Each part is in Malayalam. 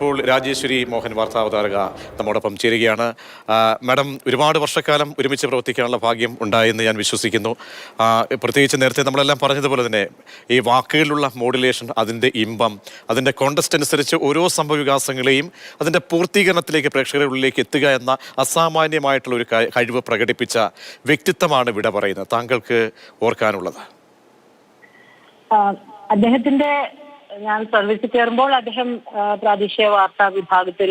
ഇപ്പോൾ രാജേശ്വരി മോഹൻ വാർത്താവതാരക നമ്മോടൊപ്പം ചേരുകയാണ്. മാഡം ഒരുപാട് വർഷക്കാലം ഒരുമിച്ച് പ്രവർത്തിക്കാനുള്ള ഭാഗ്യം ഉണ്ടായെന്ന് ഞാൻ വിശ്വസിക്കുന്നു. പ്രത്യേകിച്ച് നേരത്തെ നമ്മളെല്ലാം പറഞ്ഞതുപോലെ തന്നെ ഈ വാക്കുകളിലുള്ള മോഡുലേഷൻ അതിന്റെ ഇമ്പം അതിന്റെ കോണ്ടസ്റ്റ് അനുസരിച്ച് ഓരോ സംഭവവികാസങ്ങളെയും അതിന്റെ പൂർത്തീകരണത്തിലേക്ക് പ്രേക്ഷകരുടെ ഉള്ളിലേക്ക് എത്തുക എന്ന അസാമാന്യമായിട്ടുള്ള ഒരു കഴിവ് പ്രകടിപ്പിച്ച വ്യക്തിത്വമാണ് വിട പറയുന്നത്. താങ്കൾക്ക് ഓർക്കാനുള്ളത്. അദ്ദേഹത്തിന്റെ ഞാൻ സർവീസിൽ കയറുമ്പോൾ അദ്ദേഹം പ്രാദേശിക വാർത്താ വിഭാഗത്തിൽ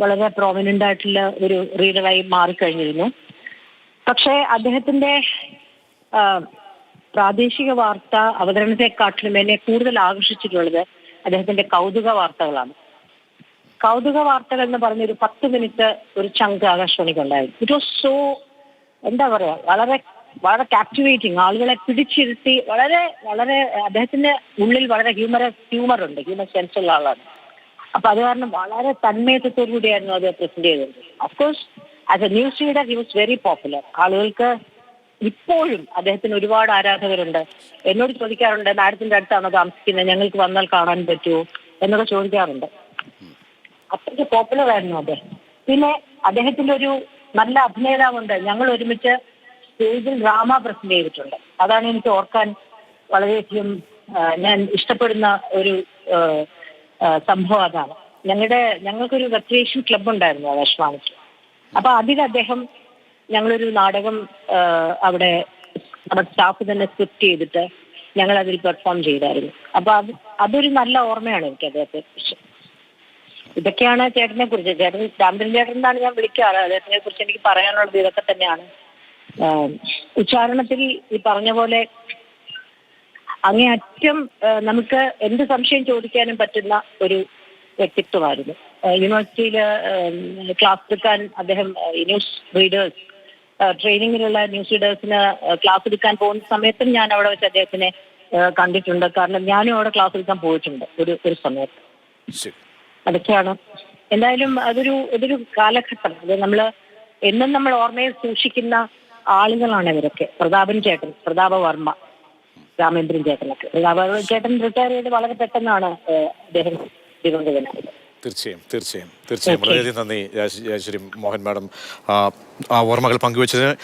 വളരെ പ്രോമിനന്റ് ആയിട്ടുള്ള ഒരു റീഡറായി മാറിക്കഴിഞ്ഞിരുന്നു. പക്ഷേ അദ്ദേഹത്തിന്റെ പ്രാദേശിക വാർത്ത അവതരണത്തെക്കാട്ടിലും എന്നെ കൂടുതൽ ആകർഷിച്ചിട്ടുള്ളത് അദ്ദേഹത്തിന്റെ കൗതുക വാർത്തകളാണ്. കൗതുക വാർത്തകൾ എന്ന് പറഞ്ഞ ഒരു പത്ത് മിനിറ്റ് ഒരു ചങ്ക് ആകാശവാണിക്കുണ്ടായിരുന്നു. ഇറ്റ് വാസ് സോ എന്താ പറയാ വളരെ വളരെ കാപ്റ്റിവേറ്റിംഗ് ആളുകളെ പിടിച്ചിരുത്തി വളരെ വളരെ അദ്ദേഹത്തിന്റെ ഉള്ളിൽ വളരെ ഹ്യൂമർ ഹ്യൂമർ ഉണ്ട്. ഹ്യൂമർ സെൻസ് ഉള്ള ആളാണ്. അപ്പൊ അത് കാരണം വളരെ തന്മയത്വത്തോടു കൂടിയായിരുന്നു അത് പ്രസന്റ് ചെയ്തത്. Of course as a news reader he was very popular ആളുകൾക്ക് ഇപ്പോഴും അദ്ദേഹത്തിന് ഒരുപാട് ആരാധകരുണ്ട്. എന്നോട് ചോദിക്കാറുണ്ട് മാഡത്തിന്റെ അടുത്താണോ താമസിക്കുന്നത്? ഞങ്ങൾക്ക് വന്നാൽ കാണാൻ പറ്റുമോ? എന്നൊക്കെ ചോദിക്കാറുണ്ട്. അത്രയ്ക്ക് പോപ്പുലർ ആയിരുന്നു അദ്ദേഹം. പിന്നെ അദ്ദേഹത്തിന്റെ ഒരു നല്ല അഭിനേതാവുണ്ട്. ഞങ്ങൾ ഒരുമിച്ച് സ്റ്റേജിൽ ഡ്രാമ പ്രസന്റ് ചെയ്തിട്ടുണ്ട്. അതാണ് എനിക്ക് ഓർക്കാൻ വളരെയധികം ഞാൻ ഇഷ്ടപ്പെടുന്ന ഒരു സംഭവം അതാണ്. ഞങ്ങളുടെ ഞങ്ങൾക്കൊരു റെക്രിയേഷൻ ക്ലബ് ഉണ്ടായിരുന്നു ആകാശവാണിക്ക് അപ്പൊ അതിൽ അദ്ദേഹം ഞങ്ങളൊരു നാടകം അവിടെ നമ്മുടെ സ്റ്റാഫ് തന്നെ സ്ക്രിപ്റ്റ് ചെയ്തിട്ട് ഞങ്ങൾ അതിൽ പെർഫോം ചെയ്തായിരുന്നു. അപ്പൊ അത് അതൊരു നല്ല ഓർമ്മയാണ് എനിക്ക് അദ്ദേഹത്തെ കുറിച്ച്. ഇതൊക്കെയാണ് ചേട്ടനെ കുറിച്ച്. ചേട്ടൻ രാമചന്ദ്രൻ ചേട്ടൻ എന്നാണ് ഞാൻ വിളിക്കാറ്. അദ്ദേഹത്തിനെ കുറിച്ച് എനിക്ക് പറയാനുള്ളത് ഇതൊക്കെ തന്നെയാണ്. ഉച്ചാരണത്തിൽ ഈ പറഞ്ഞ പോലെ അങ്ങേയറ്റം നമുക്ക് എന്ത് സംശയം ചോദിക്കാനും പറ്റുന്ന ഒരു വ്യക്തിത്വമായിരുന്നു. യൂണിവേഴ്സിറ്റിയിൽ ക്ലാസ് എടുക്കാൻ അദ്ദേഹം ന്യൂസ് റീഡേഴ്സ് ട്രെയിനിങ്ങിലുള്ള ന്യൂസ് റീഡേഴ്സിന് ക്ലാസ് എടുക്കാൻ പോകുന്ന സമയത്തും ഞാൻ അവിടെ വെച്ച് അദ്ദേഹത്തിനെ കണ്ടിട്ടുണ്ട്. കാരണം ഞാനും അവിടെ ക്ലാസ് എടുക്കാൻ പോയിട്ടുണ്ട് ഒരു ഒരു സമയത്ത്. അതൊക്കെയാണ്. എന്തായാലും അതൊരു ഇതൊരു കാലഘട്ടം. അത് നമ്മൾ എന്നും നമ്മൾ ഓർമ്മയിൽ സൂക്ഷിക്കുന്ന ആളുകളാണ് ഇവരൊക്കെ. പ്രതാപൻ ചേട്ടൻ പ്രതാപ വർമ്മ രാമേന്ദ്രൻ ചേട്ടനൊക്കെ. പ്രതാപ ചേട്ടൻ റിട്ടയർ ചെയ്ത് വളരെ പെട്ടെന്നാണ് അദ്ദേഹം ദിവംഗതനായത് തീർച്ചയായും തീർച്ചയായും തീർച്ചയായും. വളരെയധികം നന്ദി രാജ- മോഹൻ മാഡം. ആ, ഓർമ്മകൾ പങ്കുവച്ചത്